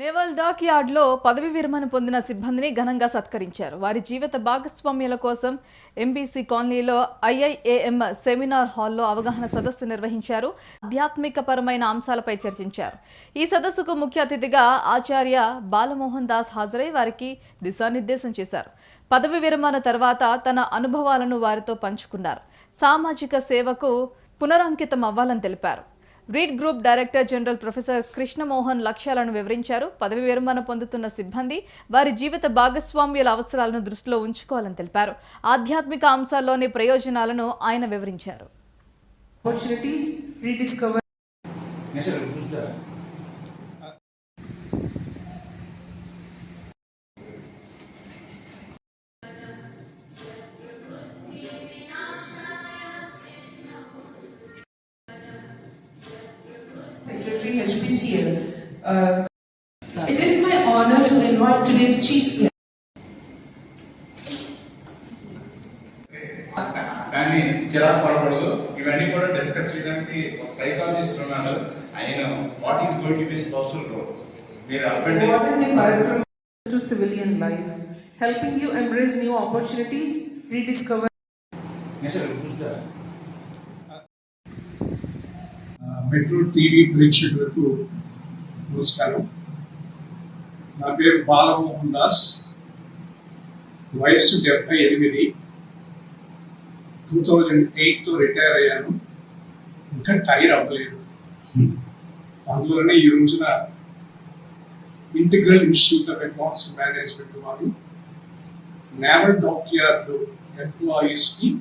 Naval dock యార్డ్లో పదవి విరమణ పొందిన సిబ్బందిని ఘనంగా సత్కరించారు. వారి జీవిత భాగస్వామ్యాల కోసం ఎంబీసీ కాలనీలో ఐఐఏఎం సెమినార్ హాల్లో అవగాహన సదస్సు నిర్వహించారు. ఆధ్యాత్మిక పరమైన అంశాలపై చర్చించారు. ఈ సదస్సుకు ముఖ్య అతిథిగా ఆచార్య బాలమోహన్ దాస్ హాజరై వారికి దిశానిర్దేశం చేశారు. పదవి విరమణ తర్వాత తన అనుభవాలను వారితో పంచుకున్నారు. సామాజిక సేవకు పునరంకితం అవ్వాలని తెలిపారు. Read group director general professor Krishnamohan లక్ష్యాలను వివరించారు. పదవి విరమణ పొందుతున్న సిబ్బంది వారి జీవిత భాగస్వామ్యుల అవసరాలను దృష్టిలో ఉంచుకోవాలని తెలిపారు. ఆధ్యాత్మిక అంశాల్లోని ప్రయోజనాలను ఆయన వివరించారు. opportunities, rediscover నేచర్ చూస్తారా Secretary HPCL. Uh, It is my honor to invite today's chief guest. కానీ చిరాకు పడకూడదు ఇవన్నీ కూడా డిస్కస్ చేయడానికి ఒక సైకాలజిస్ట్ ఉన్నారు ఆయన what is going to be social role మీరు husband Coordinating Paragram to civilian life, helping you embrace new opportunities, rediscover nature చూస్తారా Metro TV ప్రేక్షకులకు నమస్కారం. నా పేరు బాలమోహన్ దాస్. వయస్సు డెబ్బై ఎనిమిది. టూ థౌజండ్ ఎయిట్తో రిటైర్ అయ్యాను. ఇంకా టైర్ అవ్వలేదు. అందువలనే ఈ రోజున Integral Institute of Advanced Management వారు నేవల్ డాక్యార్డ్ ఎంప్లాయీస్కి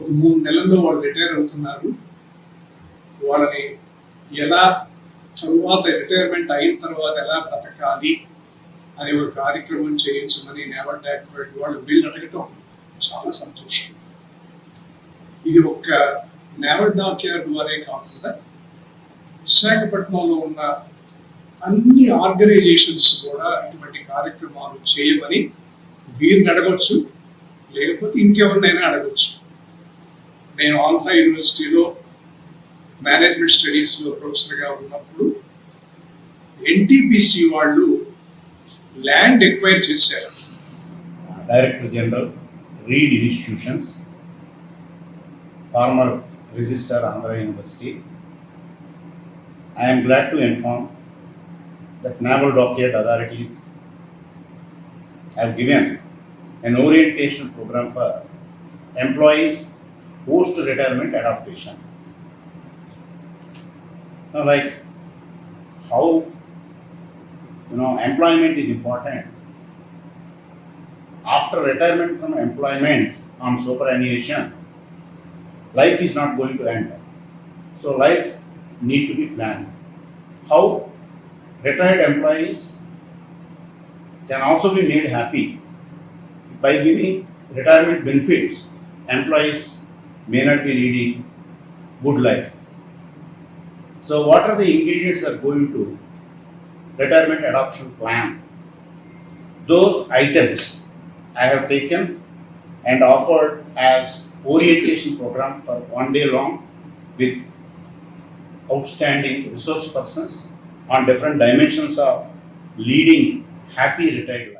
ఒక మూడు నెలల్లో వాళ్ళు రిటైర్ అవుతున్నారు. వాళ్ళని ఎలా తరువాత రిటైర్మెంట్ అయిన తర్వాత ఎలా బ్రతకాలి అనే ఒక కార్యక్రమం చేయించమని నేవల్ డాక్యుమెంట్ వాళ్ళు వీళ్ళు అడగటం చాలా సంతోషం. ఇది ఒక్క నేవల్ డాక్యార్డ్ ద్వారే కాకుండా విశాఖపట్నంలో ఉన్న అన్ని ఆర్గనైజేషన్స్ కూడా ఇటువంటి కార్యక్రమాలు చేయమని వీరిని అడగొచ్చు లేకపోతే ఇంకెవరినైనా అడగవచ్చు నేను ఆంధ్ర యూనివర్సిటీలో మేనేజ్మెంట్ స్టడీస్లో ప్రొఫెసర్గా ఉన్నప్పుడు ఎన్టీపీసీ వాళ్ళు ల్యాండ్ ఎక్వైర్ చేశారు Director General, Reed Institutions, former Registrar Andhra University. I am glad to inform that Naval Dockyard authorities have given an orientation program for employees post-retirement adaptation. Now, like how you know employment is important after retirement from employment on superannuation, life is not going to end. So life need to be planned. How retired employees can also be made happy by giving retirement benefits. Employees may not be leading good life. So what are the ingredients that go into retirement adoption plan? Those items I have taken and offered as orientation program for one day long with outstanding resource persons on different dimensions of leading happy retired life.